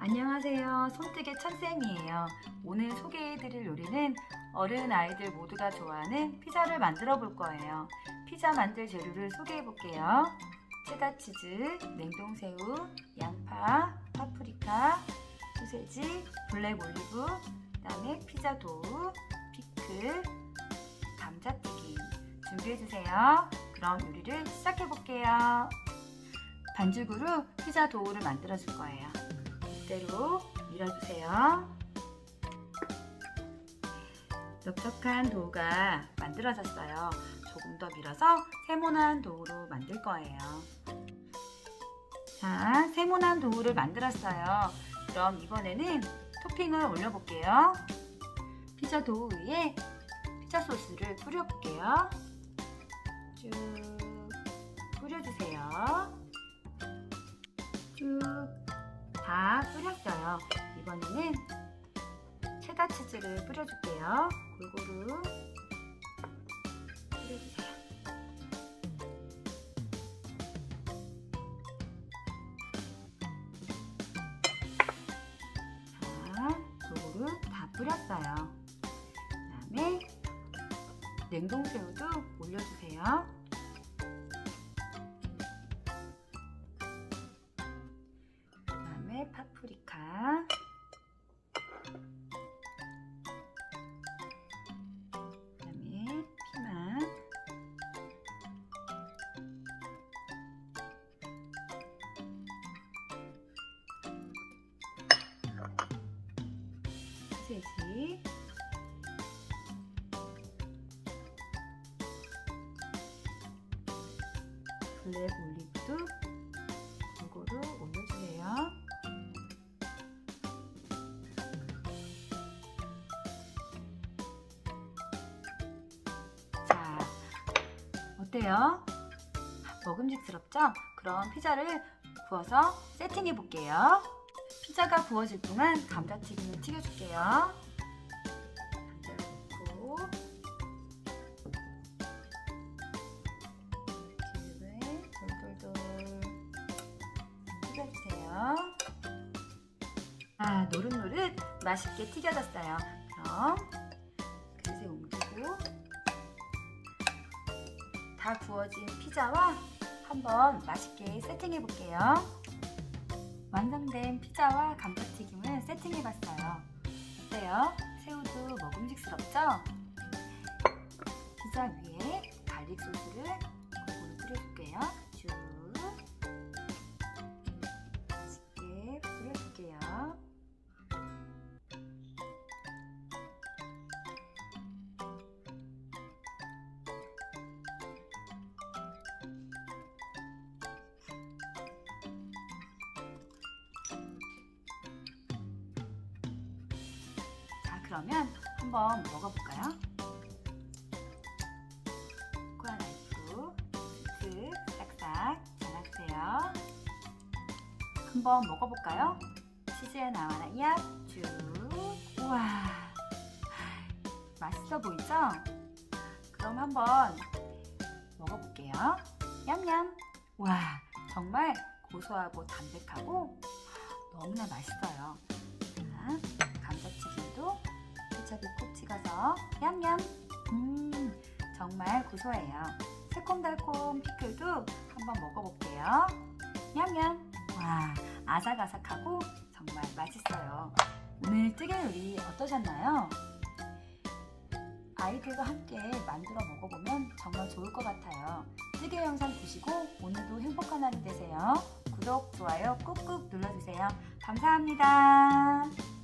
안녕하세요. 손뜨개 천쌤이에요. 오늘 소개해드릴 요리는 어른 아이들 모두가 좋아하는 피자를 만들어 볼 거예요. 피자 만들 재료를 소개해 볼게요. 체다치즈, 냉동새우, 양파, 파프리카, 소세지, 블랙 올리브, 그 다음에 피자 도우, 피클, 감자튀김 준비해주세요. 그럼 요리를 시작해 볼게요. 반죽으로 피자 도우를 만들어 줄 거예요. 이대로 밀어주세요. 넓적한 도우가 만들어졌어요. 조금 더 밀어서 세모난 도우로 만들 거예요. 자, 세모난 도우를 만들었어요. 그럼 이번에는 토핑을 올려볼게요. 피자 도우 위에 피자 소스를 뿌려볼게요. 쭉 뿌려주세요. 다 뿌렸어요. 이번에는 체다 치즈를 뿌려줄게요. 골고루 뿌려주세요. 자, 골고루 다 뿌렸어요. 그 다음에 냉동새우도 올려주세요. 소세지 블랙 올리브도 골고루 올려주세요. 자, 어때요? 먹음직스럽죠? 그럼 피자를 구워서 세팅해 볼게요. 피자가 구워질 동안 감자튀김을 튀겨줄게요. 감자를 넣고 기름을 돌돌돌 튀겨주세요. 아, 노릇노릇 맛있게 튀겨졌어요. 그럼 그릇에 옮기고 다 구워진 피자와 한번 맛있게 세팅해 볼게요. 완성된 피자와 감자튀김을 세팅해 봤어요. 어때요? 새우도 먹음직스럽죠? 피자 위에 갈릭 소스를 골고루 뿌려줄게요. 그러면 한번 먹어볼까요? 코아 라이프 스 싹싹 잘라주세요. 한번 먹어볼까요? 치즈에 나와라 얍! 쭉! 우와! 맛있어 보이죠? 그럼 한번 먹어볼게요. 냠냠! 와! 정말 고소하고 담백하고 너무나 맛있어요. 콕 찍어서 냠냠! 음, 정말 고소해요. 새콤달콤 피클도 한번 먹어볼게요. 냠냠! 와, 아삭아삭하고 정말 맛있어요. 오늘 뜨개 요리 어떠셨나요? 아이들과 함께 만들어 먹어보면 정말 좋을 것 같아요. 뜨개 영상 보시고 오늘도 행복한 하루 되세요. 구독, 좋아요 꾹꾹 눌러주세요. 감사합니다.